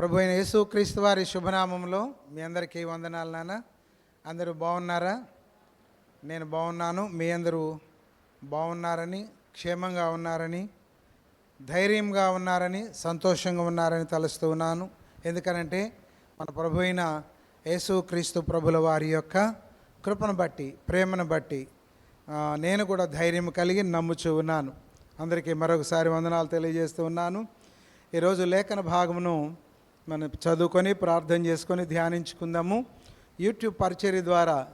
ప్రభు అయిన యేసుక్రీస్తు వారి శుభనామంలో మీ అందరికీ వందనాలు నాన్న. అందరూ బాగున్నారా? నేను బాగున్నాను. మీ అందరూ బాగున్నారని క్షేమంగా ఉన్నారని ధైర్యంగా ఉన్నారని సంతోషంగా ఉన్నారని తలుస్తూ ఉన్నాను. ఎందుకనంటే మన ప్రభు అయిన యేసుక్రీస్తు ప్రభుల వారి యొక్క కృపను బట్టి ప్రేమను బట్టి నేను కూడా ధైర్యం కలిగి నమ్ముచూ ఉన్నాను. అందరికీ మరొకసారి వందనాలు తెలియజేస్తూ ఉన్నాను. ఈరోజు లేఖన భాగమును మనం చదువుకొని ప్రార్థన చేసుకొని ధ్యానించుకుందాము. యూట్యూబ్ పరిచర్య ద్వారా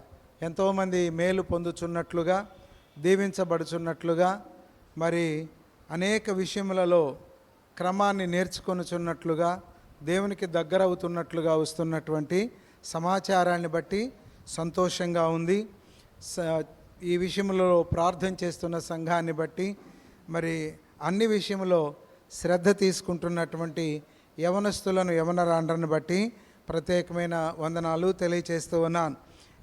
ఎంతోమంది మేలు పొందుచున్నట్లుగా దీవించబడుచున్నట్లుగా మరి అనేక విషయములలో క్రమాన్ని నేర్చుకొనుచున్నట్లుగా దేవునికి దగ్గర అవుతున్నట్లుగా వస్తున్నటువంటి సమాచారాన్ని బట్టి సంతోషంగా ఉంది. స- ఈ విషయంలో ప్రార్థన చేస్తున్న సంఘాన్ని బట్టి మరి అన్ని విషయంలో శ్రద్ధ తీసుకుంటున్నటువంటి యవనస్తులను యవనరాండ్రను బట్టి ప్రత్యేకమైన వందనాలు తెలియచేస్తూ ఉన్నాను.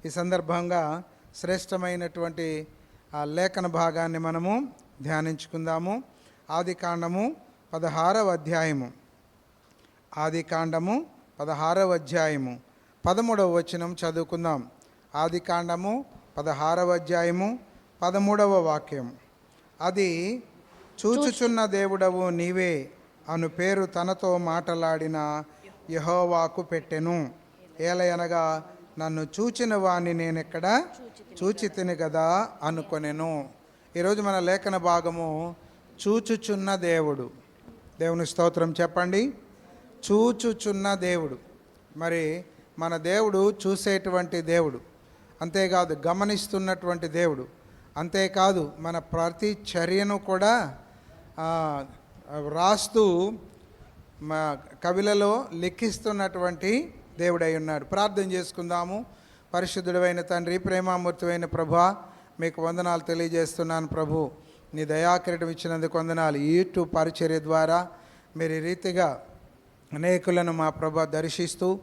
ఈ సందర్భంగా శ్రేష్టమైనటువంటి ఆ లేఖన భాగాన్ని మనము ధ్యానించుకుందాము. ఆది కాండము పదహారవ అధ్యాయము. ఆది కాండము పదహారవ అధ్యాయము. పదమూడవ వచనం చదువుకుందాం. ఆది కాండము పదహారవ అధ్యాయము పదమూడవ వాక్యం. అది చూచుచున్న దేవుడవు నీవే. అను పేరు తనతో మాటలాడిన యహోవాకు పెట్టెను. ఏలయనగా నన్ను చూచిన వాణ్ణి నేనెక్కడ చూచి తిని కదా అనుకొనెను ఈరోజు మన లేఖన భాగము చూచుచున్న దేవుడు. దేవుని స్తోత్రం చెప్పండి. చూచుచున్న దేవుడు. మరి మన దేవుడు చూసేటువంటి దేవుడు. అంతేకాదు గమనిస్తున్నటువంటి దేవుడు. అంతేకాదు మన ప్రతి చర్యను కూడా రాస్తూ మా కవిలలో లెక్కిస్తున్నటువంటి దేవుడై ఉన్నాడు. ప్రార్థన చేసుకుందాము. పరిశుద్ధుడైన తండ్రి ప్రేమామూర్తివైన ప్రభా మీకు వందనాలు తెలియజేస్తున్నాను ప్రభు. నీ దయాకిరీటం ఇచ్చినందుకు వందనాలు. ఈ యూట్యూబ్ పరిచర్య ద్వారా మీరు రీతిగా అనేకులను మా ప్రభ దర్శిస్తూ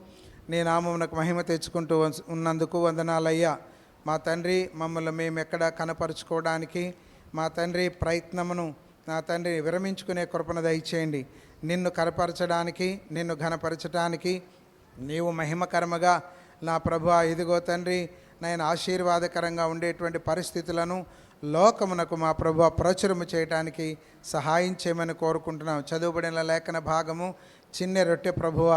నీ నామమునకు మహిమ తెచ్చుకుంటూ ఉన్నందుకు వందనాలయ్యా. మా తండ్రి మమ్మల్ని మేము ఎక్కడ కనపరుచుకోవడానికి మా తండ్రి ప్రయత్నమును నా తండ్రి విరమించుకునే కృపను దయచేయండి. నిన్ను కనపరచడానికి నిన్ను ఘనపరచడానికి నీవు మహిమకరముగా నా ప్రభు ఇదిగో తండ్రి నేను ఆశీర్వాదకరంగా ఉండేటువంటి పరిస్థితులను లోకమునకు మా ప్రభు ప్రచురము చేయటానికి సహాయం చేయమని కోరుకుంటున్నాం చదువుబడిన లేఖన భాగము చిన్న రొట్టె ప్రభువ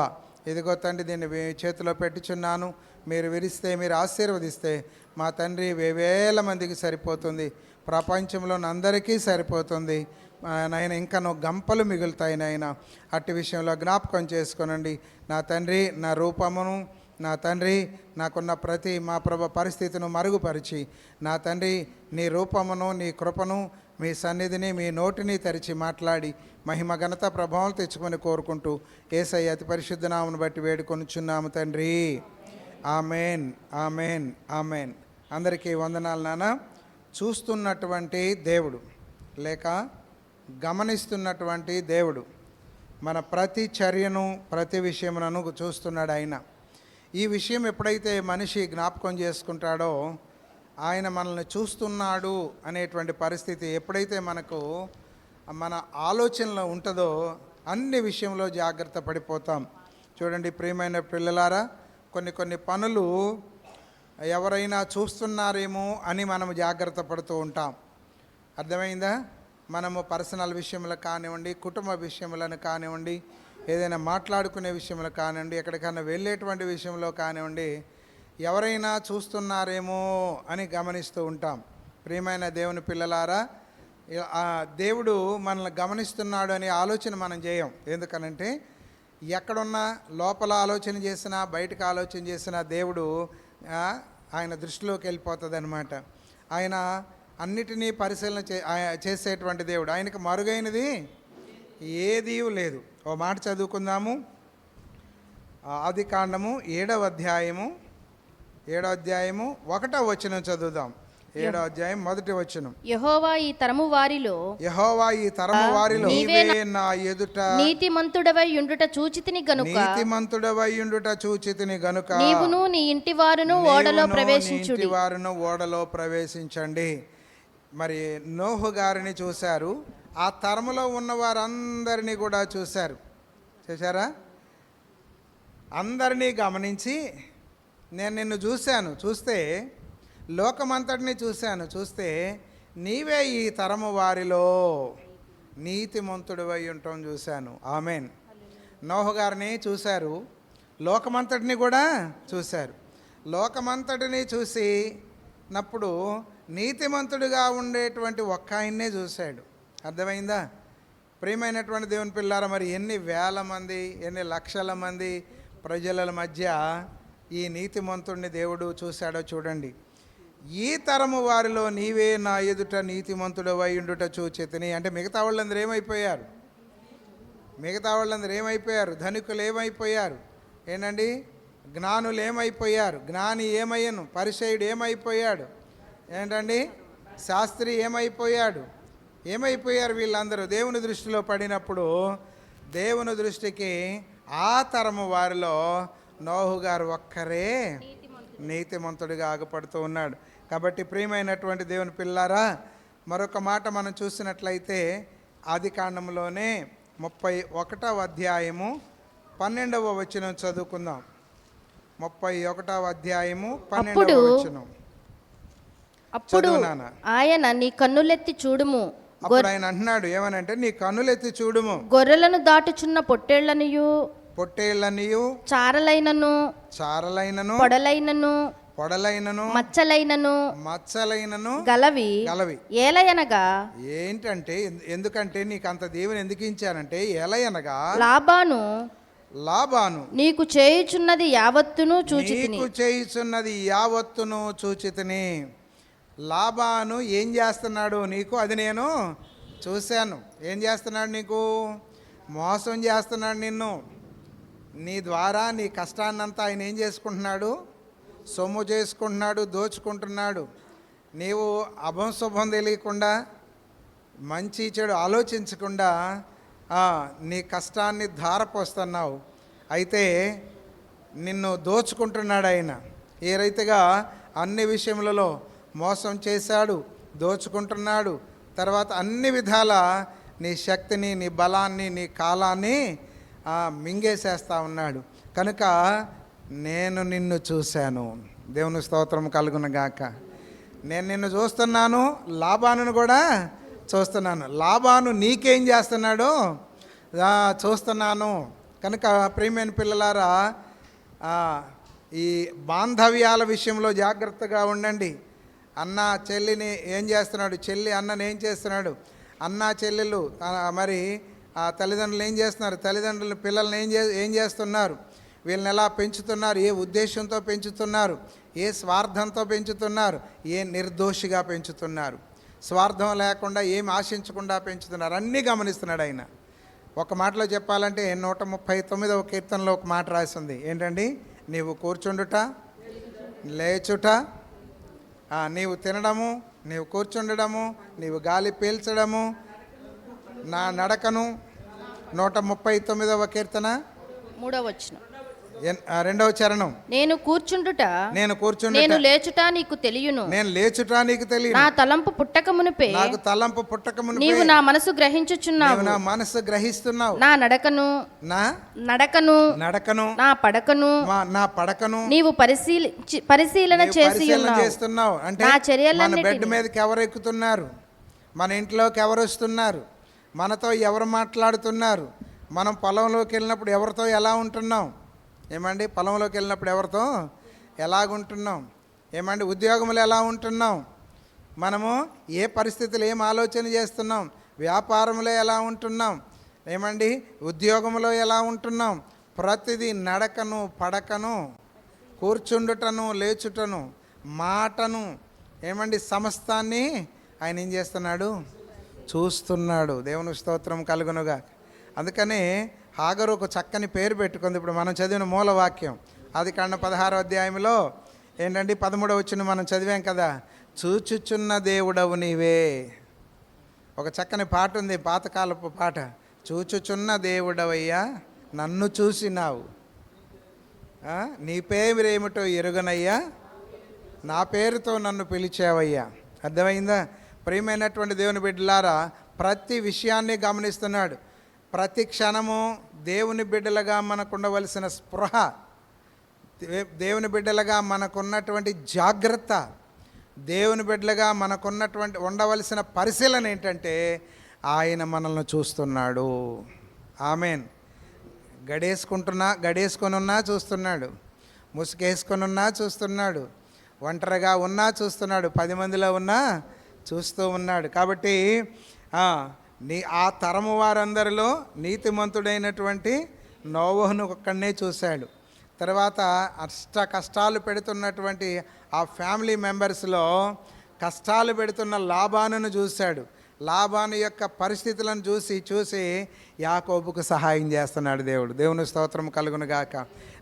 ఇదిగో తండ్రి దీన్ని చేతిలో పెట్టుచున్నాను. మీరు విరిస్తే మీరు ఆశీర్వదిస్తే మా తండ్రి వేవేల మందికి సరిపోతుంది. ప్రపంచంలోని అందరికీ సరిపోతుంది. నాయన ఇంకా నువ్వు గంపలు మిగులుతాయి నాయన. అట్టి విషయంలో జ్ఞాపకం చేసుకోనండి. నా తండ్రి నా రూపమును నా తండ్రి నాకున్న ప్రతి మా ప్రభ పరిస్థితిని మరుగుపరిచి నా తండ్రి నీ రూపమును నీ కృపను మీ సన్నిధిని మీ నోటిని తెరిచి మాట్లాడి మహిమ ఘనత ప్రభావం తెచ్చుకొని కోరుకుంటూ ఏసై అతి పరిశుద్ధ నామను బట్టి వేడుకొనుచున్నాము తండ్రి. Amen amen amen. అందరికీ వందనాలు నాన్న చూస్తున్నటువంటి దేవుడు లేక గమనిస్తున్నటువంటి దేవుడు మన ప్రతి చర్యను ప్రతి విషయమునను చూస్తున్నాడు ఆయన. ఈ విషయం ఎప్పుడైతే మనిషి జ్ఞాపకం చేసుకుంటాడో ఆయన మనల్ని చూస్తున్నాడు అనేటువంటి పరిస్థితి ఎప్పుడైతే మనకు మన ఆలోచనలో ఉంటుందో అన్ని విషయంలో జాగ్రత్త పడిపోతాం. చూడండి ప్రియమైన పిల్లలారా కొన్ని కొన్ని పనులు ఎవరైనా చూస్తున్నారేమో అని మనం జాగ్రత్త పడుతూ ఉంటాం. అర్థమైందా? మనము పర్సనల్ విషయంలో కానివ్వండి కుటుంబ విషయములను కానివ్వండి ఏదైనా మాట్లాడుకునే విషయంలో కానివ్వండి ఎక్కడికైనా వెళ్ళేటువంటి విషయంలో కానివ్వండి ఎవరైనా చూస్తున్నారేమో అని గమనిస్తూ ఉంటాం. ప్రియమైన దేవుని పిల్లలారా దేవుడు మనల్ని గమనిస్తున్నాడు అనే ఆలోచన మనం చేయం. ఎందుకనంటే ఎక్కడున్నా లోపల ఆలోచన చేసినా బయటకు ఆలోచన చేసినా దేవుడు ఆయన దృష్టిలోకి వెళ్ళిపోతుంది అనమాట ఆయన అన్నిటినీ పరిశీలన చే చేసేటువంటి దేవుడు. ఆయనకు మరుగైనది ఏదీ లేదు. ఓ మాట చదువుకుందాము. ఆది కాండము ఏడవ అధ్యాయము ఏడవ అధ్యాయము ఒకటో వచనం చదువుదాం. ఏడవ అధ్యాయం మొదటి వచనం. యహోవా ఈ తరము వారిలో యహోవా ఈ తరము వారిలో నీవే నా ఎదుట. నీతిమంతుడవై ఉండుట చూచితిని గనుక. నీతిమంతుడవయ్యుండుట చూచితిని గనుక. నీవును నీ ఇంటి వారును ఓడలో ప్రవేశించుడి. వారును ఓడలో ప్రవేశించండి. మరి నోహు గారిని చూశారు. ఆ తరములో ఉన్న వారందరినీ కూడా చూశారు. చూసారా అందరినీ గమనించి నేను నిన్ను చూశాను. చూస్తే లోకమంతటిని చూశాను. చూస్తే నీవే ఈ తరము వారిలో నీతిమంతుడు అయి ఉండటం చూశాను. ఆమెన్. నోహ గారిని చూశారు. లోకమంతటిని కూడా చూశారు. లోకమంతటిని చూసి నప్పుడు నీతిమంతుడిగా ఉండేటువంటి ఒక్క ఆయన్నే చూశాడు. అర్థమైందా? ప్రియమైనటువంటి దేవుని పిల్లారా మరి ఎన్ని వేల మంది ఎన్ని లక్షల మంది ప్రజల మధ్య ఈ నీతిమంతుడిని దేవుడు చూశాడో చూడండి. ఈ తరము వారిలో నీవే నా ఎదుట నీతిమంతుడు ఉండుట చూచితిని. అంటే మిగతా వాళ్ళందరూ ఏమైపోయారు? మిగతా వాళ్ళందరూ ఏమైపోయారు? ధనికులు ఏమైపోయారు? ఏంటండి? జ్ఞానులు ఏమైపోయారు? జ్ఞాని ఏమయ్యను? పరిచయుడు ఏమైపోయాడు? ఏంటండి? శాస్త్రి ఏమైపోయాడు? ఏమైపోయారు వీళ్ళందరూ? దేవుని దృష్టిలో పడినప్పుడు దేవుని దృష్టికి ఆ తరము వారిలో నోహు గారు ఒక్కరే నీతిమంతుడిగా ఆగపడుతూ ఉన్నాడు. కాబట్టి ప్రియమైనటువంటి దేవుని పిల్లారా మరొక మాట మనం చూసినట్లయితే ఆది కాండంలోనే ముప్పై ఒకటవ అధ్యాయము పన్నెండవ వచనం చదువుకుందాం. ముప్పై ఒకటవ అధ్యాయము పన్నెండవ వచనం. అప్పుడు. ఆయన నీ కన్నులెత్తి చూడుము. అప్పుడు ఆయన అంటున్నాడు ఏమనంటే నీ కన్నులెత్తి చూడుము. గొర్రెలను దాటుచున్న పొట్టేళ్ళనియు పొట్టేళ్ళనియు చారలైనను చారలైనను పొడలైనను పొడలైనను మచ్చలైనను మచ్చలైనను గలవి గలవి. ఏలయనగా ఏంటంటే ఎందు- ఎందుకంటే నీకు అంత దేవుని ఎందుకు ఇచ్చానంటే ఎలయనగా లాబాను లాభాను. నీకు చేయుచున్నది యావత్తును చూచితిని. నీకు చేయుచున్నది యావత్తును చూచితిని. లాభాను ఏం చేస్తున్నాడు నీకు? అది నేను చూశాను. ఏం చేస్తున్నాడు నీకు? మోసం చేస్తున్నాడు నిన్ను. నీ ద్వారా నీ కష్టాన్నంతా ఆయన ఏం చేసుకుంటున్నాడు? సొమ్ము చేసుకుంటున్నాడు దోచుకుంటున్నాడు. నీవు అభంశుభం తెలియకుండా మంచి చెడు ఆలోచించకుండా నీ కష్టాన్ని ధారపోస్తున్నావు. అయితే నిన్ను దోచుకుంటున్నాడు ఆయన. ఏ రైతుగా అన్ని విషయములలో మోసం చేశాడు దోచుకుంటున్నాడు. తర్వాత అన్ని విధాల నీ శక్తిని నీ బలాన్ని నీ కాలాన్ని మింగేసేస్తా ఉన్నాడు. కనుక నేను నిన్ను చూశాను. దేవుని స్తోత్రం కలుగునగాక నేను నిన్ను చూస్తున్నాను లాభాను కూడా చూస్తున్నాను. లాభాను నీకేం చేస్తున్నాడు చూస్తున్నాను. కనుక ప్రియమైన పిల్లలారా ఈ బాంధవ్యాల విషయంలో జాగ్రత్తగా ఉండండి. అన్న చెల్లిని ఏం చేస్తున్నాడు? చెల్లి అన్నని ఏం చేస్తున్నాడు? అన్న చెల్లెలు మరి ఆ తల్లిదండ్రులు ఏం చేస్తున్నారు? తల్లిదండ్రులు పిల్లల్ని ఏం చే ఏం చేస్తున్నారు? వీళ్ళని ఎలా పెంచుతున్నారు? ఏ ఉద్దేశంతో పెంచుతున్నారు? ఏ స్వార్థంతో పెంచుతున్నారు? ఏ నిర్దోషిగా పెంచుతున్నారు? స్వార్థం లేకుండా ఏం ఆశించకుండా పెంచుతున్నారు? అన్నీ గమనిస్తున్నాడు ఆయన. ఒక మాటలో చెప్పాలంటే నూట ముప్పై తొమ్మిదవ కీర్తనలో ఒక మాట రాసింది. ఏంటండి? నీవు కూర్చుండుట లేచుట నీవు తినడము నీవు కూర్చుండడము నీవు గాలి పీల్చడము నా నడకను నూట ముప్పై తొమ్మిదవ కీర్తన. మూడవ వచ్చిన రెండవ చరణం. నేను కూర్చుండుట నేను కూర్చుండుట. నేను లేచుట నీకు తెలియను. నేను లేచుట నీకు తెలియదు నా తలంపు పుట్టక మునిపే నాకు తలంపు పుట్టకమును నీవు నా మనసు గ్రహించుచున్నావు. నా మనసు గ్రహిస్తున్నావు. నా నడకను నా నడకను నడకను నా పడకను నా పడకను. నీవు పరిశీలి పరిశీలన చేసి చేస్తున్నావు. అంటే నా మన చర్యలన్నిటిని- బెడ్ మీదకి ఎవరు ఎక్కుతున్నారు మన ఇంట్లోకి ఎవరు వస్తున్నారు మనతో ఎవరు మాట్లాడుతున్నారు? మనం పొలంలోకి వెళ్ళినప్పుడు ఎవరితో ఎలా ఉంటున్నాం? ఏమండి పొలంలోకి వెళ్ళినప్పుడు ఎవరితో? ఎలాగుంటున్నాం? ఏమండి ఉద్యోగములు ఎలా ఉంటున్నాం? మనము ఏ పరిస్థితులు ఏం ఆలోచన చేస్తున్నాం? వ్యాపారంలో ఎలా ఉంటున్నాం? ఏమండి ఉద్యోగంలో ఎలా ఉంటున్నాం? ప్రతిదీ నడకను పడకను కూర్చుండుటను లేచుటను మాటను ఏమండి సమస్తాన్ని ఆయన ఏం చేస్తున్నాడు? చూస్తున్నాడు. దేవుని స్తోత్రం కలుగునుగా అందుకనే హాగరు ఒక చక్కని పేరు పెట్టుకుంది. ఇప్పుడు మనం చదివిన మూల వాక్యం అది కాండ పదహారో అధ్యాయంలో ఏంటంటే పదమూడవ వచ్చిన మనం చదివాం కదా? చూచుచున్న దేవుడవు నీవే. ఒక చక్కని పాట ఉంది పాతకాలపు పాట. చూచుచున్న దేవుడవయ్యా నన్ను చూసినావు. నీ పేరేమిటో ఎరుగనయ్యా. నా పేరుతో నన్ను పిలిచావయ్యా. అర్థమైందా? ప్రియమైనటువంటి దేవుని బిడ్డలారా ప్రతి విషయాన్ని గమనిస్తున్నాడు. ప్రతి క్షణము దేవుని బిడ్డలుగా మనకు ఉండవలసిన స్పృహ దే- దేవుని బిడ్డలుగా మనకున్నటువంటి జాగ్రత్త దేవుని బిడ్డలుగా మనకున్నటువంటి ఉండవలసిన పరిశీలన ఏంటంటే ఆయన మనల్ని చూస్తున్నాడు. ఆమెన్. గడేసుకుంటున్నా గడేసుకొని ఉన్నా చూస్తున్నాడు. ముసుగేసుకొని ఉన్నా చూస్తున్నాడు. ఒంటరిగా ఉన్నా చూస్తున్నాడు. పది మందిలో ఉన్నా చూస్తూ ఉన్నాడు. కాబట్టి నీ ఆ తరము వారందరిలో నీతిమంతుడైనటువంటి నోవహును ఒక్కడనే చూశాడు. తర్వాత అష్ట కష్టాలు పెడుతున్నటువంటి ఆ ఫ్యామిలీ మెంబర్స్లో కష్టాలు పెడుతున్న లాభానును చూశాడు. లాభాను యొక్క పరిస్థితులను చూసి చూసి యాకోబుకు సహాయం చేస్తున్నాడు దేవుడు. దేవుని స్తోత్రం కలుగునుగాక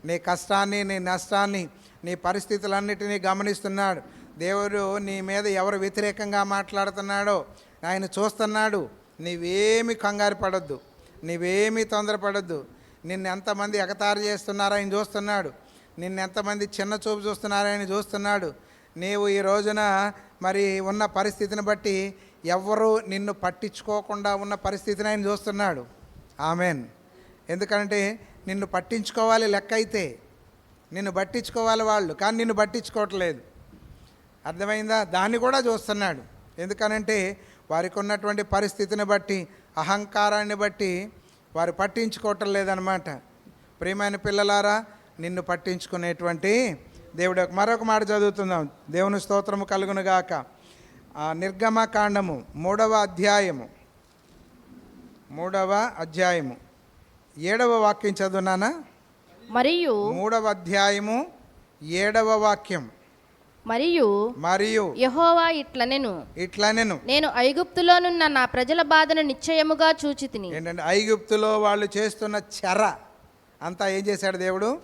నీ కష్టాన్ని నీ నష్టాన్ని నీ పరిస్థితులన్నిటినీ గమనిస్తున్నాడు. దేవుడు నీ మీద ఎవరు వ్యతిరేకంగా మాట్లాడుతున్నాడో ఆయన చూస్తున్నాడు. నీవేమి కంగారు పడొద్దు. నీవేమీ తొందరపడొద్దు. నిన్ను ఎంతమంది ఎగతారు చేస్తున్నారో ఆయన చూస్తున్నాడు. నిన్ను ఎంతమంది చిన్న చూపు చూస్తున్నారో ఆయన చూస్తున్నాడు. నీవు ఈ రోజున మరి ఉన్న పరిస్థితిని బట్టి ఎవ్వరూ నిన్ను పట్టించుకోకుండా ఉన్న పరిస్థితిని ఆయన చూస్తున్నాడు. ఆమెన్. ఎందుకంటే నిన్ను పట్టించుకోవాలి లెక్క అయితే నిన్ను పట్టించుకోవాలి వాళ్ళు కానీ నిన్ను పట్టించుకోవట్లేదు. అర్థమైందా? దాన్ని కూడా చూస్తున్నాడు. ఎందుకనంటే వారికి ఉన్నటువంటి పరిస్థితిని బట్టి అహంకారాన్ని బట్టి వారు పట్టించుకోవటం లేదనమాట ప్రియమైన పిల్లలారా నిన్ను పట్టించుకునేటువంటి దేవుడు మరొక మాట చదువుతుందాం దేవుని స్తోత్రము కలుగునుగాక. ఆ నిర్గమ కాండము మూడవ అధ్యాయము. మూడవ అధ్యాయము. ఏడవ వాక్యం చదువునానా? మరియు మూడవ అధ్యాయము ఏడవ వాక్యం. మరియు మరియు యహోవా ఇట్లనెను. ఇట్లా నేను నేను ఐగుప్తులోనున్న నా ప్రజల బాధను నిశ్చయముగా చూచితిని. ఏంటంటే ఐగుప్తులో వాళ్ళు చేస్తున్న చెర అంతా ఏం చేశాడు దేవుడు?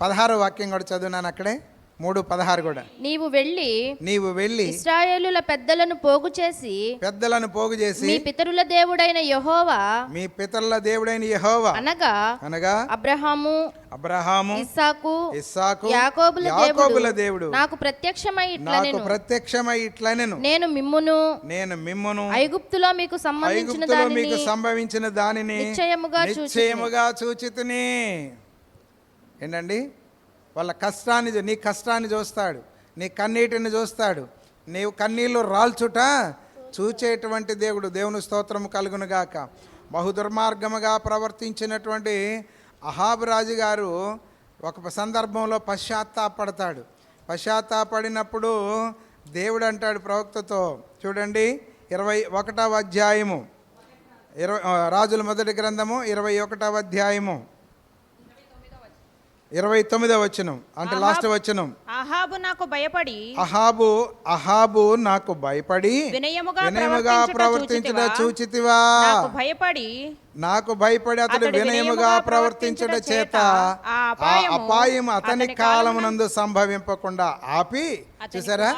పదహారు వాక్యం కూడా చదువునాను అక్కడే. మూడు పదహారు కూడా. నీవు వెళ్ళి నీవు వెళ్ళి ఇస్రాయేలుల పెద్దలను పోగు చేసి పెద్దలను పోగు చేసి మీ పితరుల దేవుడైన యహోవా మీ పితరుల దేవుడైన యెహోవా అనగా అనగా అబ్రహాము అబ్రహాము ఇస్సాకు ఇస్సాకు యాకోబుల యాకోబుల దేవుడు. నాకు ప్రత్యక్షమై ఇట్లా నాకు నేను ప్రత్యక్షమై ఇట్లా నేను నేను మిమ్మును నేను మిమ్మును. ఐగుప్తులో మీకు సంబంధించిన దానిని మీకు సంభవించిన దానిని నిశ్చయముగా. నిశ్చయముగా చూచితిని. ఏంటండి? వాళ్ళ కష్టాన్ని నీ కష్టాన్ని చూస్తాడు. నీ కన్నీటిని చూస్తాడు. నీవు కన్నీళ్ళు రాల్చుట చూచేటువంటి దేవుడు దేవుని స్తోత్రము కలుగునుగాక బహుదుర్మార్గముగా ప్రవర్తించినటువంటి అహాబ్రాజు గారు ఒక సందర్భంలో పశ్చాత్తాపడతాడు. పశ్చాత్తాపడినప్పుడు దేవుడు అంటాడు ప్రవక్తతో చూడండి ఇరవై ఒకటవ అధ్యాయము. ఇరవై రాజుల మొదటి గ్రంథము ఇరవై ఒకటవ అధ్యాయము. ఇరవై తొమ్మిదవ వచనం అంటే లాస్ట్ వచనం. ఆహాబు నాకు భయపడి. అహాబు అహాబు నాకు భయపడి వినయముగా ప్రవర్తించుట ప్రవర్తించుట చూచితివా? నాకు భయపడి. నాకు భయపడి అతడు వినయముగా ప్రవర్తించుట ప్రవర్తించుట చేత ఆ అపాయం అతని కాలమునందు సంభవింపకుండా ఆపి చూసారా?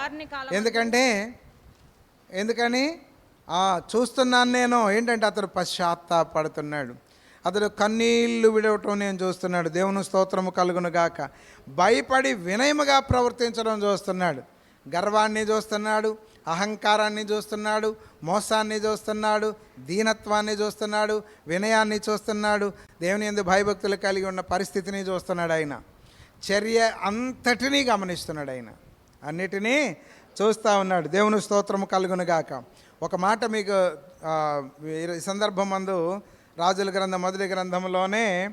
ఎందుకంటే ఎందుకని? ఆ, చూస్తున్నాను నేను. ఏంటంటే అతడు పశ్చాత్తాపడుతున్నాడు. అతడు కన్నీళ్ళు విడవటం నేను చూస్తున్నాడు. దేవుని స్తోత్రము కలుగును గాక. భయపడి వినయముగా ప్రవర్తించడం చూస్తున్నాడు. గర్వాన్ని చూస్తున్నాడు. అహంకారాన్ని చూస్తున్నాడు. మోసాన్ని చూస్తున్నాడు. దీనత్వాన్ని చూస్తున్నాడు. వినయాన్ని చూస్తున్నాడు. దేవుని ఎందు భయభక్తులు కలిగి ఉన్న పరిస్థితిని చూస్తున్నాడు ఆయన. చర్య అంతటినీ గమనిస్తున్నాడు ఆయన. అన్నిటినీ చూస్తూ ఉన్నాడు. దేవుని స్తోత్రము కలుగునుగాక ఒక మాట మీకు ఈ సందర్భం మందు రాజుల గ్రంథం మొదటి గ్రంథంలోనే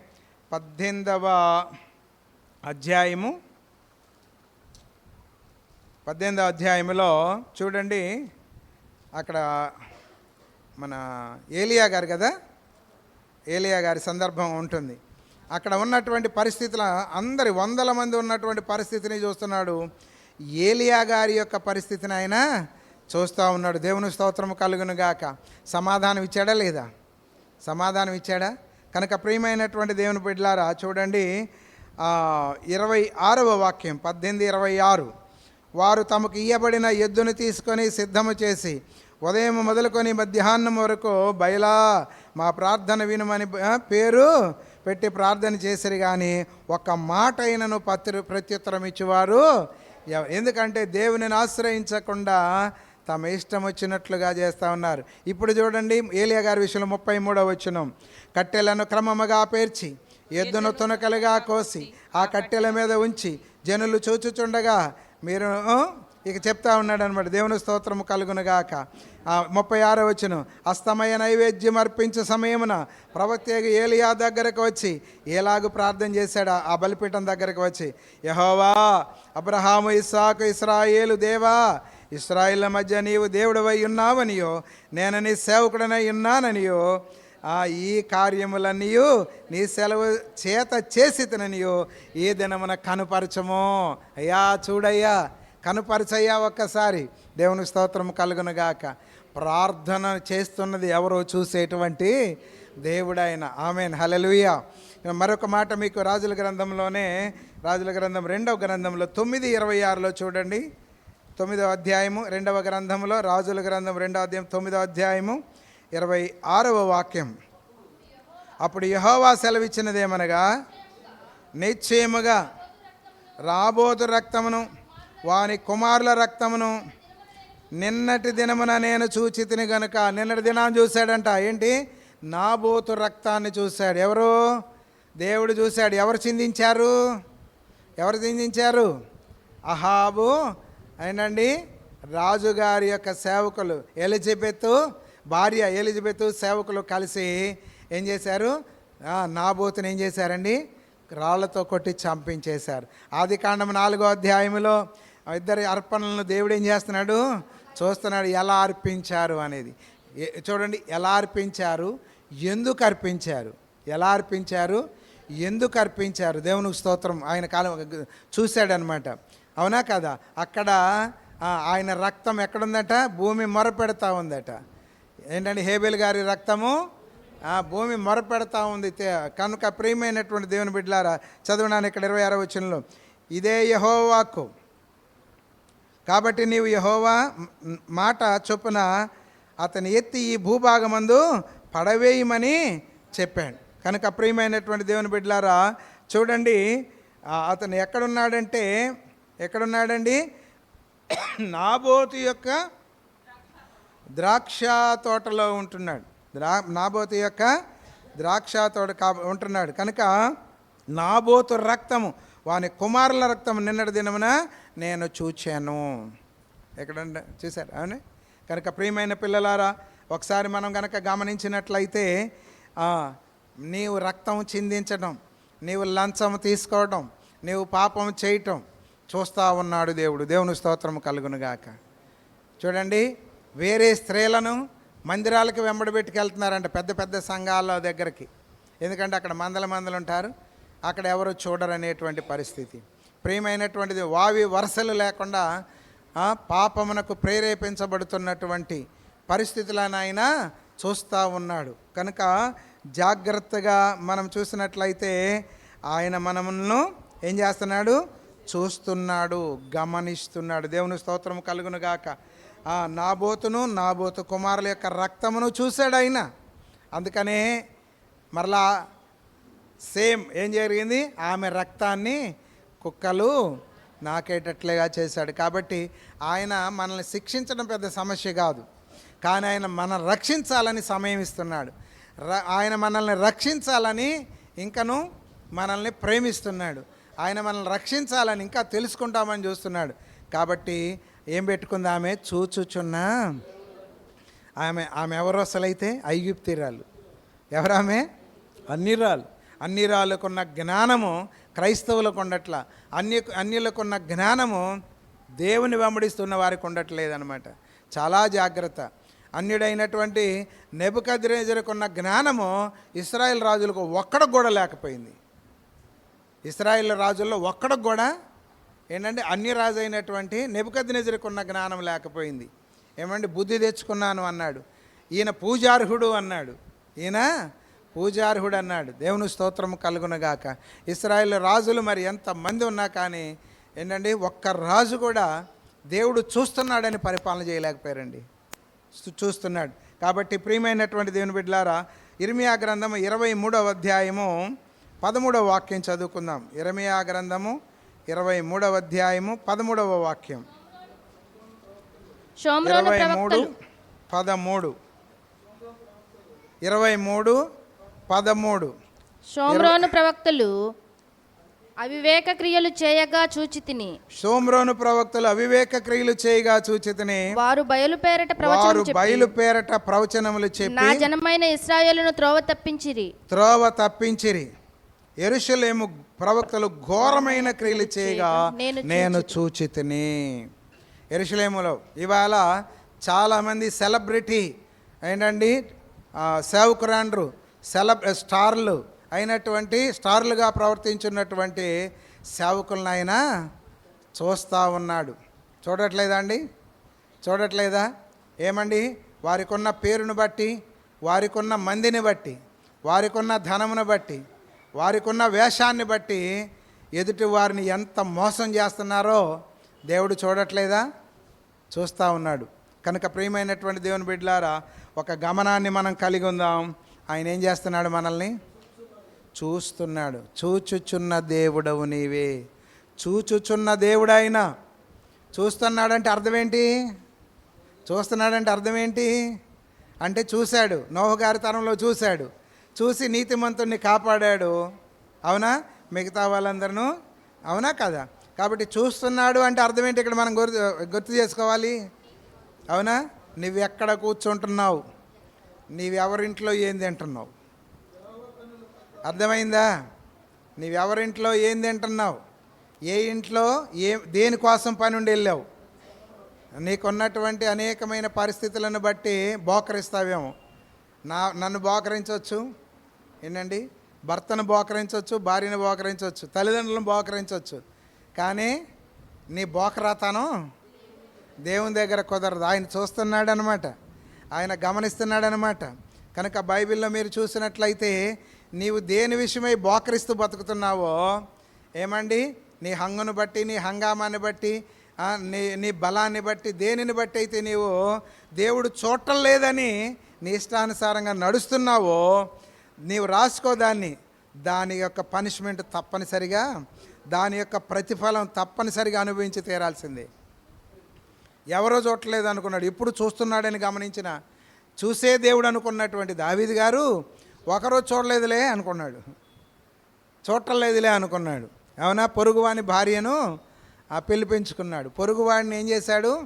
పద్దెనిమిదవ అధ్యాయము. పద్దెనిమిదవ అధ్యాయములో చూడండి అక్కడ మన ఏలియా గారు కదా? ఏలియా గారి సందర్భం ఉంటుంది. అక్కడ ఉన్నటువంటి పరిస్థితుల అందరి వందల మంది ఉన్నటువంటి పరిస్థితిని చూస్తున్నాడు. ఏలియా గారి యొక్క పరిస్థితిని ఆయన చూస్తూ ఉన్నాడు. దేవుని స్తోత్రం కలుగునుగాక సమాధానం ఇచ్చాడా లేదా? సమాధానం ఇచ్చాడా? కనుక ప్రియమైనటువంటి దేవుని బిడ్డలారా చూడండి ఇరవై ఆరవ వాక్యం పద్దెనిమిది ఇరవై ఆరు. వారు తమకు ఇయ్యబడిన ఎద్దును తీసుకొని సిద్ధము చేసి ఉదయం మొదలుకొని మధ్యాహ్నం వరకు బయలా మా ప్రార్థన వినమని పేరు పెట్టి ప్రార్థన చేసిరు కానీ ఒక మాట అయినను పత్రి ప్రత్యుత్తరం ఇచ్చేవారు ఎందుకంటే దేవునిని ఆశ్రయించకుండా తమ ఇష్టం వచ్చినట్లుగా చేస్తూ ఉన్నారు. ఇప్పుడు చూడండి ఏలియా గారి విషయంలో ముప్పై మూడవ వచ్చినం కట్టెలను క్రమముగా పేర్చి ఎద్దును తునకలుగా కోసి ఆ కట్టెల మీద ఉంచి జనులు చూచుచుండగా మీరు ఇక చెప్తా ఉన్నాడు అనమాట దేవుని స్తోత్రము కలుగునుగాక. ముప్పై ఆరో వచ్చిన అస్తమయ నైవేద్యం అర్పించే సమయమున ప్రవక్త ఏలియా దగ్గరకు వచ్చి ఏలాగు ప్రార్థన చేశాడు. ఆ- ఆ బలిపీఠం దగ్గరకు వచ్చి యహోవా అబ్రహాము ఇస్సాకు ఇస్రాయేలు దేవా ఇస్రాయిల మధ్య నీవు దేవుడవై ఉన్నావనియో నేను నీ సేవకుడనై ఉన్నాననియో ఈ కార్యములన్నీయు నీ సెలవు చేత చేసి తిననియో ఈ దినమున కనుపరచము. అయ్యా చూడయ్యా కనుపరచయ్యా ఒక్కసారి. దేవుని స్తోత్రం కలుగునుగాక ప్రార్థన చేస్తున్నది ఎవరో చూసేటువంటి దేవుడైన. ఆమెన్. హలలుయ మరొక మాట మీకు రాజుల గ్రంథంలోనే రాజుల గ్రంథం రెండవ గ్రంథంలో తొమ్మిది ఇరవై ఆరులో చూడండి. తొమ్మిదవ అధ్యాయము రెండవ గ్రంథంలో రాజుల గ్రంథం రెండవ అధ్యాయం తొమ్మిదవ అధ్యాయము ఇరవై ఆరవ వాక్యం. అప్పుడు యహోవా సెలవిచ్చినదేమనగా నిశ్చయముగా రాబోతు రక్తమును వాని కుమారుల రక్తమును నిన్నటి దినమున నేను చూచి తిని గనుక నిన్నటి దినాన్ని చూశాడంట. ఏంటి? నాబోతు రక్తాన్ని చూశాడు. ఎవరు? దేవుడు చూశాడు. ఎవరు చిందించారు? ఎవరు చిందించారు? అహాబు అయినండి రాజుగారి యొక్క సేవకులు ఎలిజబెత్ భార్య ఎలిజబెత్ సేవకులు కలిసి ఏం చేశారు? నాబోతుని ఏం చేశారండి? రాళ్ళతో కొట్టి చంపించేశారు. ఆది కాండం నాలుగో అధ్యాయంలో ఇద్దరి అర్పణలను దేవుడు ఏం చేస్తున్నాడు? చూస్తున్నాడు ఎలా అర్పించారు అనేది. చూడండి ఎలా అర్పించారు? ఎందుకు అర్పించారు? ఎలా అర్పించారు? ఎందుకు అర్పించారు? దేవునికి స్తోత్రం. ఆయన కాలం చూశాడనమాట. అవునా కదా? అక్కడ ఆయన రక్తం ఎక్కడుందట? భూమి మొరపెడతా ఉందట. ఏంటంటే హేబెల్ గారి రక్తము? భూమి మొరపెడతా ఉంది. కనుక ప్రియమైనటువంటి దేవుని బిడ్డలారా చదవడానికి ఇక్కడ ఇరవై ఆరో వచనంలో ఇదే యహోవాకు. కాబట్టి నీవు యహోవా మాట చొప్పున అతని ఎత్తి ఈ భూభాగమందు పడవేయమని చెప్పాడు. కనుక ప్రియమైనటువంటి దేవుని బిడ్డలారా చూడండి అతను ఎక్కడున్నాడంటే ఎక్కడున్నాడండి? నాబోతు యొక్క ద్రాక్ష తోటలో ఉంటున్నాడు. ద్రా నాబోతు యొక్క ద్రాక్ష తోట కా ఉంటున్నాడు. కనుక నాబోతు రక్తము వాని కుమారుల రక్తం నిన్నటి దినమున నేను చూచాను. ఎక్కడంటే చూశారు? అవునే? కనుక ప్రియమైన పిల్లలారా ఒకసారి మనం కనుక గమనించినట్లయితే నీవు రక్తం చిందించడం నీవు లంచం తీసుకోవడం నీవు పాపం చేయటం చూస్తూ ఉన్నాడు దేవుడు. దేవుని స్తోత్రం కలుగునుగాక చూడండి వేరే స్త్రీలను మందిరాలకు వెంబడబెట్టుకెళ్తున్నారంట పెద్ద పెద్ద సంఘాల దగ్గరికి. ఎందుకంటే అక్కడ మందల మందలు ఉంటారు. అక్కడ ఎవరు చూడరు అనేటువంటి పరిస్థితి. ప్రియమైనటువంటిది వావి వరసలు లేకుండా పాపమునకు ప్రేరేపించబడుతున్నటువంటి పరిస్థితులను ఆయన చూస్తూ ఉన్నాడు. కనుక జాగ్రత్తగా మనం చూసినట్లయితే ఆయన మనమును ఏం చేస్తున్నాడు? చూస్తున్నాడు గమనిస్తున్నాడు. దేవుని స్తోత్రం కలుగును గాక. ఆ నాబోతును నాబోతు కుమారుల యొక్క రక్తమును చూశాడు ఆయన. అందుకనే మరలా సేమ్ ఏం జరిగింది? ఆమె రక్తాన్ని కుక్కలు నాకేటట్లుగా చేశాడు. కాబట్టి ఆయన మనల్ని శిక్షించడం పెద్ద సమస్య కాదు. కానీ ఆయన మనం రక్షించాలని సమయం ఇస్తున్నాడు. ర- ఆయన మనల్ని రక్షించాలని ఇంకను మనల్ని ప్రేమిస్తున్నాడు. ఆయన మనల్ని రక్షించాలని ఇంకా తెలుసుకుంటామని చూస్తున్నాడు. కాబట్టి ఏం పెట్టుకుంది ఆమె? చూచుచున్నా ఆమె ఆమె ఎవరు అసలైతే? ఐగుప్తిరాలు. ఎవరామె? అన్నిరాలు. అన్నిరాలకున్న జ్ఞానము క్రైస్తవులకు ఉండట్ల. అన్య అన్యులకున్న జ్ఞానము దేవుని వెంబడిస్తున్న వారికి ఉండట్లేదనమాట చాలా జాగ్రత్త. అన్యుడైనటువంటి నెబుకద్రేజరుకున్న జ్ఞానము ఇస్రాయేల్ రాజులకు ఒక్కడ కూడా లేకపోయింది. ఇస్రాయిల్ రాజుల్లో ఒక్కడికి కూడా ఏంటంటే అన్ని రాజు అయినటువంటి నెబుకద్నెజరుకున్న జ్ఞానం లేకపోయింది. ఏమంటే బుద్ధి తెచ్చుకున్నాను అన్నాడు. ఈయన పూజార్హుడు అన్నాడు. ఈయన పూజార్హుడు అన్నాడు. దేవుని స్తోత్రం కలుగునగాక. ఇస్రాయిల్ రాజులు మరి ఎంతమంది ఉన్నా కానీ ఏంటంటే ఒక్క రాజు కూడా దేవుడు చూస్తున్నాడని పరిపాలన చేయలేకపోయారండి. చూస్తున్నాడు. కాబట్టి ప్రియమైనటువంటి దేవుని బిడ్డలారా ఇర్మియా గ్రంథము ఇరవై మూడవ అధ్యాయము పదమూడవ వాక్యం చదువుకుందాం. ఇర్మియా గ్రంథము ఇరవై మూడవ అధ్యాయము పదమూడవ వాక్యం. ఇరవై మూడు పదమూడు. ఇరవై మూడు పదమూడు. షోమ్రోను ప్రవక్తలు అవివేక క్రియలు చేయగా చూచి తిని సోమ్రోను ప్రవక్తలు అవివేక క్రియలు చేయగా చూచితని. వారు బయలుపేరట వారు ప్రవచనం చెప్పి బయలు పేరట ప్రవచనములు నా చెప్పి జనమైన ఇస్రాయేలును త్రోవ తప్పించిరి. త్రోవ తప్పించిరి. ఎరుషలేము ప్రవక్తలు ఘోరమైన క్రియలు చేయగా నేను నేను చూచితిని. ఎరుషలేములో ఇవాళ చాలామంది సెలబ్రిటీ ఏంటండి? సేవకురాండ్రు సెలబ్ స్టార్లు అయినటువంటి స్టార్లుగా ప్రవర్తించున్నటువంటి సేవకులను ఆయన చూస్తూ ఉన్నాడు. చూడట్లేదా అండి చూడట్లేదా? ఏమండి? వారికి ఉన్న పేరును బట్టి వారికి ఉన్న మందిని బట్టి వారికి ఉన్న ధనమును బట్టి వారికి ఉన్న వేషాన్ని బట్టి ఎదుటి వారిని ఎంత మోసం చేస్తున్నారో దేవుడు చూడట్లేదా? చూస్తూ ఉన్నాడు. కనుక ప్రియమైనటువంటి దేవుని బిడ్డలారా ఒక గమనాన్ని మనం కలిగి ఉందాం. ఆయన ఏం చేస్తున్నాడు మనల్ని? చూస్తున్నాడు. చూచుచున్న దేవుడవు నీవే. చూచుచున్న దేవుడు ఆయన చూస్తున్నాడంటే అర్థం ఏంటి చూస్తున్నాడంటే అర్థం ఏంటి అంటే చూశాడు. నోహగారి తరంలో చూశాడు. చూసి నీతిమంతుణ్ణి కాపాడాడు. అవునా? మిగతా వాళ్ళందరూ? అవునా కదా? కాబట్టి చూస్తున్నాడు అంటే అర్థం ఏంటి ఇక్కడ మనం గుర్తు గుర్తు చేసుకోవాలి? అవునా? నువ్వు ఎక్కడ కూర్చుంటున్నావు? నీవెవరింట్లో ఏం తింటున్నావు? అర్థమైందా? నీవెవరింట్లో ఏం తింటున్నావు? ఏ ఇంట్లో ఏ దేనికోసం పని ఉండి వెళ్ళావు? నీకున్నటువంటి అనేకమైన పరిస్థితులను బట్టి బోకరిస్తావేమో. నా నన్ను బోకరించవచ్చు ఏంటండి? భర్తను బోకరించవచ్చు భార్యను బోకరించవచ్చు తల్లిదండ్రులను బోకరించవచ్చు. కానీ నీ బోకరాతనం దేవుని దగ్గర కుదరదు. ఆయన చూస్తున్నాడు అనమాట ఆయన గమనిస్తున్నాడు అనమాట కనుక బైబిల్లో మీరు చూసినట్లయితే నీవు దేని విషయమై బోకరిస్తూ బతుకుతున్నావో ఏమండి? నీ హంగును బట్టి నీ హంగామాన్ని బట్టి నీ నీ బలాన్ని బట్టి దేనిని బట్టి అయితే నీవు దేవుడు చూడటం లేదని నీ ఇష్టానుసారంగా నడుస్తున్నావో నీవు రాసుకో దాన్ని. దాని యొక్క పనిష్మెంట్ తప్పనిసరిగా దాని యొక్క ప్రతిఫలం తప్పనిసరిగా అనుభవించి తీరాల్సిందే. ఎవరో చూడలేదు అనుకున్నాడు. ఇప్పుడు చూస్తున్నాడని గమనించిన చూసే దేవుడు అనుకున్నటువంటి దావీది గారు ఒకరోజు చూడలేదులే అనుకున్నాడు. చూడలేదులే అనుకున్నాడు. అవునా? పొరుగువాని భార్యను ఆ పెళ్ళి పెంచుకున్నాడు. పొరుగువాడిని ఏం చేశాడు?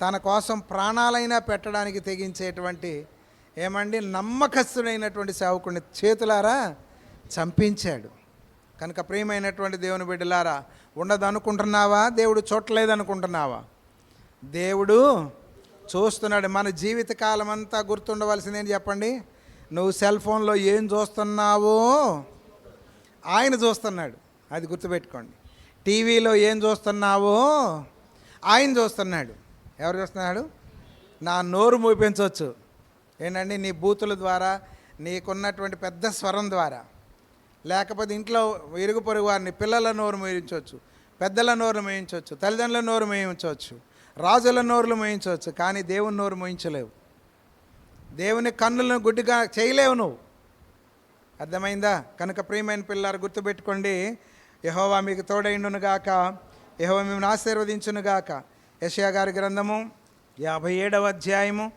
తన కోసం ప్రాణాలైనా పెట్టడానికి తెగించేటువంటి ఏమండి? నమ్మకస్తుడైనటువంటి సేవకుడిని చేతులారా చంపించాడు. కనుక ప్రియమైనటువంటి దేవుని బిడ్డలారా ఉండదనుకుంటున్నావా దేవుడు చూడలేదనుకుంటున్నావా? దేవుడు చూస్తున్నాడు. మన జీవితకాలం అంతా గుర్తుండవలసింది ఏంటి చెప్పండి? నువ్వు సెల్ ఫోన్లో ఏం చూస్తున్నావో ఆయన చూస్తున్నాడు. అది గుర్తుపెట్టుకోండి. టీవీలో ఏం చూస్తున్నావో ఆయన చూస్తున్నాడు. ఎవరు చూస్తున్నాడు? నా నోరు మూపించవచ్చు. ఏంటండి? నీ బూతుల ద్వారా నీకున్నటువంటి పెద్ద స్వరం ద్వారా. లేకపోతే ఇంట్లో ఇరుగు పొరుగు వారిని పిల్లల నోరు మోయించవచ్చు పెద్దల నోరు మోయించవచ్చు తల్లిదండ్రుల నోరు మోయించవచ్చు రాజుల నోరులు మోయించవచ్చు కానీ దేవుని నోరు మోయించలేవు. దేవుని కన్నులను గుడ్డిగా చేయలేవు నువ్వు. అర్థమైందా? కనుక ప్రియమైన పిల్లలు గుర్తుపెట్టుకోండి యహోవా మీకు తోడైండునుగాక యహోవా మిమ్మల్ని ఆశీర్వదించును గాక యషయా గారి గ్రంథము యాభై ఏడవ అధ్యాయము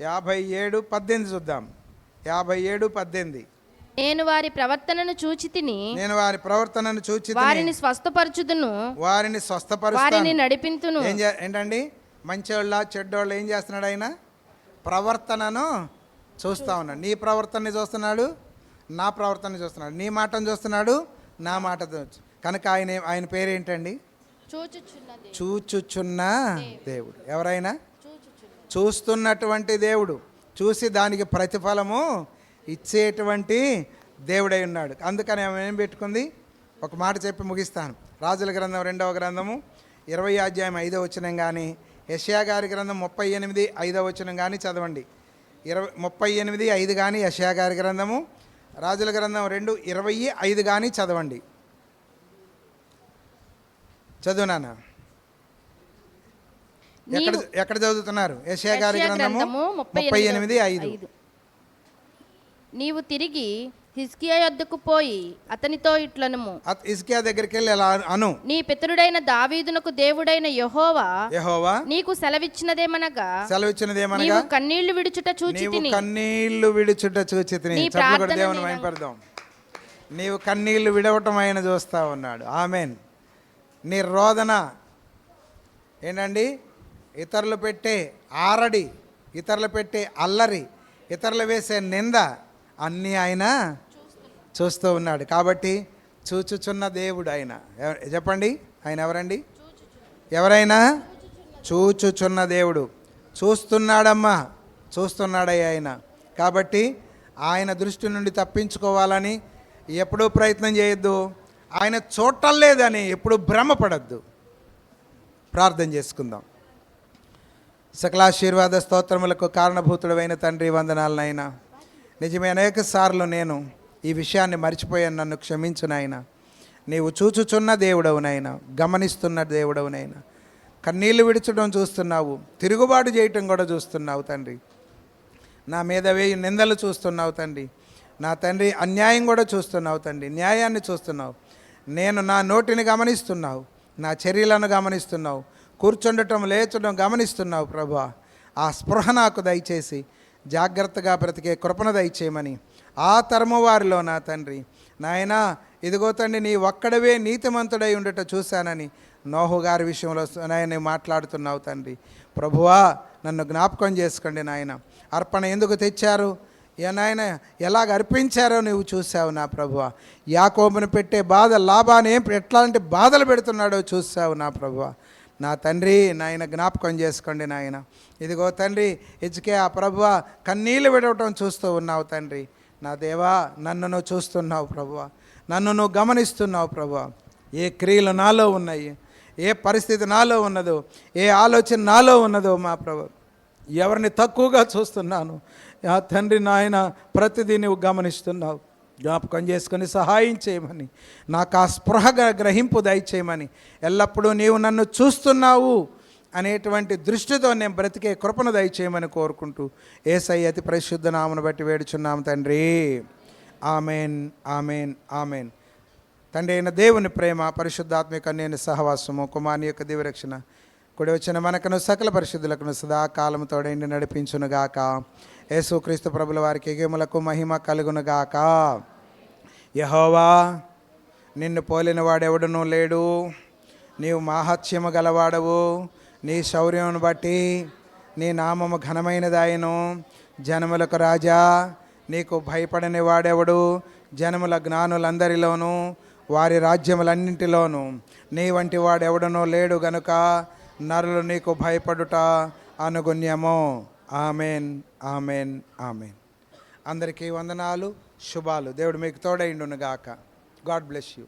యాభై ఏడు పద్దెనిమిది చూద్దాం. యాభై ఏడు పద్దెనిమిది. నేను వారి ప్రవర్తనను చూచి తిని నేను వారి ప్రవర్తనను చూచి వారిని స్వస్థపరచుదును. వారిని వారిని స్వస్థపరుస్తాను నడిపింతును. ఏం చే ఏంటండి? మంచోళ్ళ చెడ్డోళ్ళు ఏం చేస్తున్నాడు ఆయన? ప్రవర్తనను చూస్తా ఉన్నాడు. నీ ప్రవర్తనని చూస్తున్నాడు నా ప్రవర్తన చూస్తున్నాడు. నీ మాటను చూస్తున్నాడు నా మాట చూ- కనుక ఆయన ఆయన పేరేంటండి? చూచుచున్నది చూచుచున్న దేవుడు. ఎవరైనా? చూచుచున్న చూస్తున్నటువంటి దేవుడు చూసి దానికి ప్రతిఫలము ఇచ్చేటువంటి దేవుడై ఉన్నాడు. అందుకని ఆమె ఏం పెట్టుకుంది? ఒక మాట చెప్పి ముగిస్తాను. రాజుల గ్రంథం రెండవ గ్రంథము ఇరవై అధ్యాయం ఐదవ వచనం కానీ యషయా గారి గ్రంథం ముప్పై ఎనిమిది ఐదవ వచనం కానీ చదవండి. ఇరవై ముప్పై ఎనిమిది ఐదు కానీ యషయా గారి గ్రంథము రాజుల గ్రంథం రెండు ఇరవై ఐదు కానీ చదవండి. చదువు నాన్న. ఎక్కడ చదువుతున్నారు? యెషయా గారి గ్రంథము ముప్పై ఎనిమిది ఐదు. నీవు తిరిగి హిస్కియా యొద్దకు పోయి అతనితో ఇట్లనుము. అత- ఇస్కియా దగ్గరికి వెళ్ళి ఇలా అను. నీ పితరుడైన దావీదునకు దేవుడైన యెహోవా యెహోవా నీకు సెలవిచ్చినదేమనగా సెలవిచ్చినది ఏమనగా నీవు కన్నీళ్ళు విడుచుట చూచి నీవు కన్నీళ్ళు విడుచుట నీ ప్రార్థన దేవుని మైపడదాం నీవు కన్నీళ్ళు విడవటం ఆయన చూస్తా ఉన్నాడు. ఆమెన్. నీ రోదన ఏంటండి? ఇతరులు పెట్టే ఆరడి ఇతరులు పెట్టే అల్లరి ఇతరులు వేసే నింద అన్నీ ఆయన చూస్తూ ఉన్నాడు. కాబట్టి చూచుచున్న దేవుడు ఆయన. ఎవ- చెప్పండి ఆయన ఎవరండి? ఎవరైనా? చూచుచున్న దేవుడు. చూస్తున్నాడమ్మా చూస్తున్నాడయ్య ఆయన. కాబట్టి ఆయన దృష్టి నుండి తప్పించుకోవాలని ఎప్పుడూ ప్రయత్నం చేయొద్దు. ఆయన చూడటం లేదని ఎప్పుడు భ్రమపడద్దు. ప్రార్థన చేసుకుందాం. సకలాశీర్వాద స్తోత్రములకు కారణభూతుడైన తండ్రి వందనాలనైనా నిజమే అనేక సార్లు నేను ఈ విషయాన్ని మర్చిపోయాను నన్ను క్షమించు నీవు చూచుచున్న దేవుడవు గమనిస్తున్న దేవుడవు కన్నీళ్ళు విడిచడం చూస్తున్నావు తిరుగుబాటు చేయటం కూడా చూస్తున్నావు తండ్రి. నా మీద వేయి నిందలు చూస్తున్నావు తండ్రి. నా తండ్రి అన్యాయం కూడా చూస్తున్నావు తండ్రి. న్యాయాన్ని చూస్తున్నావు. నేను నా నోటిని గమనిస్తున్నావు నా చర్యలను గమనిస్తున్నావు. కూర్చుండటం లేచడం గమనిస్తున్నావు ప్రభా. ఆ స్పృహ నాకు దయచేసి జాగ్రత్తగా బ్రతికే కృపణ దయచేయమని. ఆ తరము వారిలో నా తండ్రి. నాయనా ఇదిగో తండ్రి నీ ఒక్కడవే నీతిమంతుడై ఉండట చూశానని నోహు గారి విషయంలో నాయన మాట్లాడుతున్నావు తండ్రి. ప్రభువా నన్ను జ్ఞాపకం చేసుకోండి నాయన. అర్పణ ఎందుకు తెచ్చారు? ఏ నాయన ఎలాగ అర్పించారో నువ్వు చూసావు నా ప్రభువ. యాకోబును పెట్టే బాధ లాభాన్ని ఎట్లాంటి బాధలు పెడుతున్నాడో చూసావు నా ప్రభువా. నా తండ్రి నాయన జ్ఞాపకం చేసుకోండి నాయన. ఇదిగో తండ్రి ఇచ్చకే ఆ ప్రభువ కన్నీళ్ళు విడవటం చూస్తూ ఉన్నావు తండ్రి. నా దేవా నన్ను నువ్వు చూస్తున్నావు ప్రభువ. నన్ను నువ్వు గమనిస్తున్నావు ప్రభువ. ఏ క్రియలు నాలో ఉన్నాయి? ఏ పరిస్థితి నాలో ఉన్నదో? ఏ ఆలోచన నాలో ఉన్నదో మా ప్రభు. ఎవరిని తక్కువగా చూస్తున్నాను? ఆ తండ్రి నాయన ప్రతిదీ నువ్వు గమనిస్తున్నావు. జ్ఞాపకం చేసుకొని సహాయం చేయమని. నాకు ఆ స్పృహ గ్రహింపు దయచేయమని. ఎల్లప్పుడూ నీవు నన్ను చూస్తున్నావు అనేటువంటి దృష్టితో నేను బ్రతికే కృపను దయచేయమని కోరుకుంటూ ఏసై అతి పరిశుద్ధ నామను బట్టి వేడుచున్నాము తండ్రి. Amen amen amen. తండ్రి అయిన దేవుని ప్రేమ పరిశుద్ధాత్మిక నేను సహవాసము కుమాని యొక్క దివరక్షణ కుడి వచ్చిన మనకును సకల పరిశుద్ధులకును సదాకాలము తోడైండి నడిపించునుగాక. యేసుక్రీస్తు ప్రభుల వారికి ఎగేములకు మహిమ కలుగునుగాక. యహోవా నిన్ను పోలినవాడెవడనూ లేడు. నీవు మాహత్యము గలవాడవు. నీ శౌర్యమును బట్టి నీ నామము ఘనమైనదాయను. జనములకు రాజా నీకు భయపడని వాడెవడు? జనముల జ్ఞానులందరిలోనూ వారి రాజ్యములన్నింటిలోనూ. నీ వంటి వాడెవడనో లేడు గనుక నరులు నీకు భయపడుట అనుగుణ్యము. Amen amen amen. అందరికీ వందనాలు. శుభాలు. దేవుడు మీకు తోడైండును గాక గాడ్ బ్లెస్ యూ.